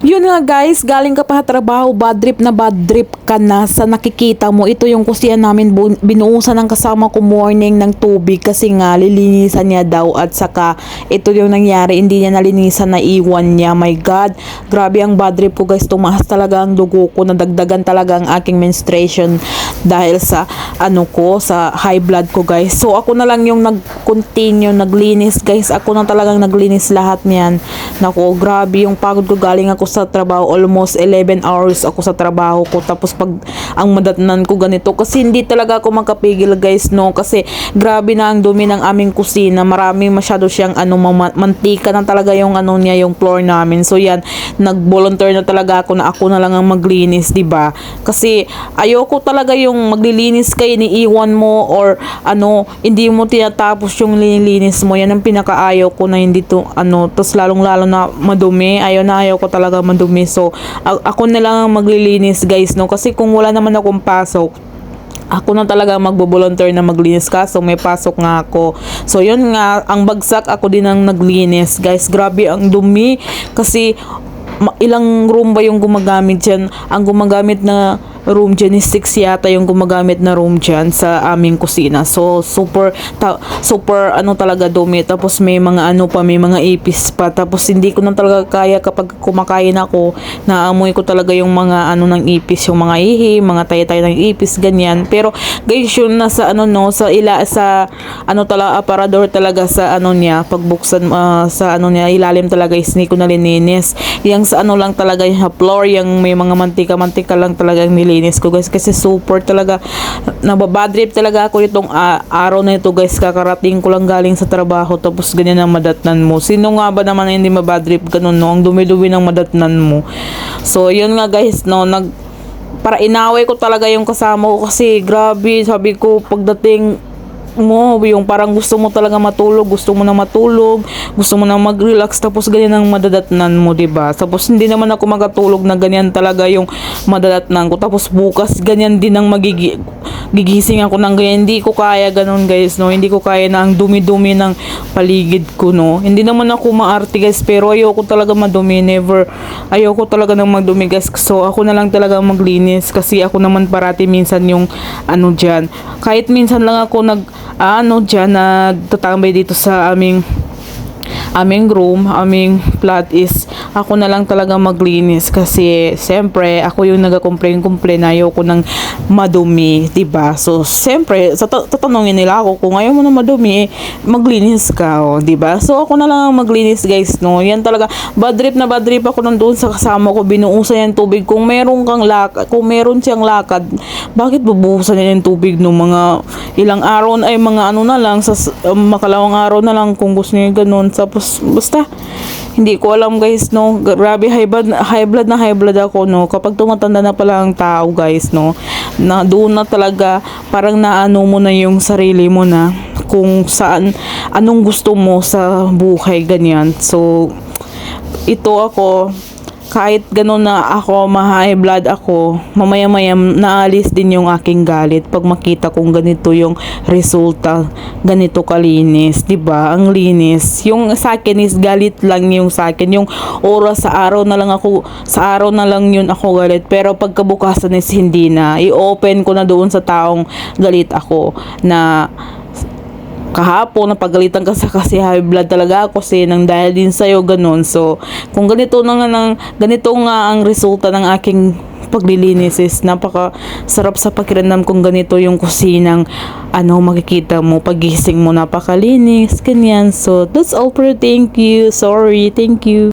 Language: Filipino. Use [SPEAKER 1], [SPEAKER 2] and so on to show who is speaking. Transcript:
[SPEAKER 1] Yun nga guys, galing ka pa trabaho, bad trip na bad trip ka na sa nakikita mo. Ito yung kusiyan namin, binuusan ng kasama ko morning ng tubig kasi nga lilinisan niya daw at saka ito yung nangyari, hindi niya nalinisan na iwan niya. My God, grabe ang bad trip ko guys, tumaas talaga ang dugo ko, nadagdagan talaga ang aking menstruation dahil sa ano ko, sa high blood ko guys. So ako na lang yung nag-continue, naglinis guys. Ako na talagang naglinis lahat niyan. Nako, grabe yung pagod ko galing ako sa trabaho. Almost 11 hours ako sa trabaho ko. Tapos pag ang madatnan ko ganito. Kasi hindi talaga ako makapigil guys no. Kasi grabe na ang dumi ng aming kusina. Marami masyado siyang ano, mantika na talaga yung ano niya, yung floor namin. So yan, nag-volunteer na talaga ako na ako na lang ang maglinis, 'di ba? Kasi ayoko talaga yung maglilinis kay iniiwan mo or ano, hindi mo tinatapos yung linilinis mo. Yan ang pinakaayaw ko na hindi to ano, tapos lalong lalo na madumi. Ayaw na ayaw ko talaga madumi. So ako na lang ang maglilinis, guys, no? Kasi kung wala naman akong pasok, ako na talaga magbo-volunteer na maglinis kaso may pasok nga ako. So yun nga, ang bagsak ako din ang naglinis. Guys, grabe ang dumi kasi ilang room ba yung gumagamit dyan? Ang gumagamit na room dyan is 6 yata yung gumagamit na room dyan sa aming kusina. So, super, ta- super ano talaga dumi. Tapos may mga ano pa, may mga ipis pa. Tapos hindi ko na talaga kaya kapag kumakain ako, naamoy ko talaga yung mga ano ng ipis, yung mga ihi, mga taytay ng ipis, ganyan. Pero guys, yun nasa ano no, sa ila, sa ano talaga, aparador talaga sa ano niya, pagbuksan ah, sa ano niya, ilalim talaga is hindi ko nalininis. Yung sa ano lang talaga yung floor, yung may mga mantika-mantika lang talaga yung ko guys. Kasi super talaga, nababadrip talaga ako itong ah, araw na ito guys. Kakarating ko lang galing sa trabaho tapos ganyan ang madatnan mo. Sino nga ba naman hindi mabadrip ganun no? Ang dumi-dumi ng madatnan mo. So, yun nga guys, no, nag para inaway ko talaga yung kasama ko kasi grabe sabi ko pagdating mo yung parang gusto mo talaga matulog gusto mo na matulog gusto mo na mag-relax tapos ganyan ang madadatnan mo ba? Tapos hindi naman ako magatulog na ganyan talaga yung madadatnan ko. Tapos bukas ganyan din ang magigi ako ng ganyan. Hindi ko kaya ganun guys no? Hindi ko kaya na ang dumi-dumi ng paligid ko no? Hindi naman ako maarte guys pero ayoko talaga madumi. Never. Ayoko talaga ng magdumi guys. So ako na lang talaga maglinis kasi ako naman parati minsan yung ano dyan. Kahit minsan lang ako nag ano dyan nagtatambay dito sa aming aming room, aming flat is ako na lang talaga maglinis kasi siyempre ako yung nagka-complain-complain ayoko ng madumi, 'di ba? So siyempre tatanungin nila ako kung ayaw mo na madumi, eh, maglinis ka, oh, 'di ba? So ako na lang ang maglinis, guys, no. Yan talaga bad trip na bad trip ako nandoon sa kasama ko, binuusan yan tubig. Kung meron kang lakad, kung meron siyang lakad, bakit bubuhusan niya yung tubig no mga ilang araw ay mga ano na lang sa um, makalawang araw na lang kung gusto niya ganun tapos basta hindi ko alam guys no grabe high blood high blood na high blood ako no? Kapag tumatanda na pala ang tao guys no? Na doon na talaga parang naano mo na yung sarili mo na kung saan anong gusto mo sa buhay ganyan. So ito ako kahit ganun na ako, ma-high blood ako, mamaya-maya naalis din yung aking galit pag makita kong ganito yung resulta, ganito kalinis, 'di ba? Ang linis. Yung sa akin is galit lang yung sa akin. Yung oras sa araw na lang ako, sa araw na lang yun ako galit. Pero pagkabukasan is hindi na. I-open ko na doon sa taong galit ako na kahapon napagalitan ka sa kasi high blood talaga ako kasi nang dahil din sa'yo ganun. So kung ganito na nga ng, ganito nga ang resulta ng aking paglilinis is napaka sarap sa pakiramdam kung ganito yung kusinang ano makikita mo pagising mo napakalinis ganyan. So that's all for thank you. Sorry thank you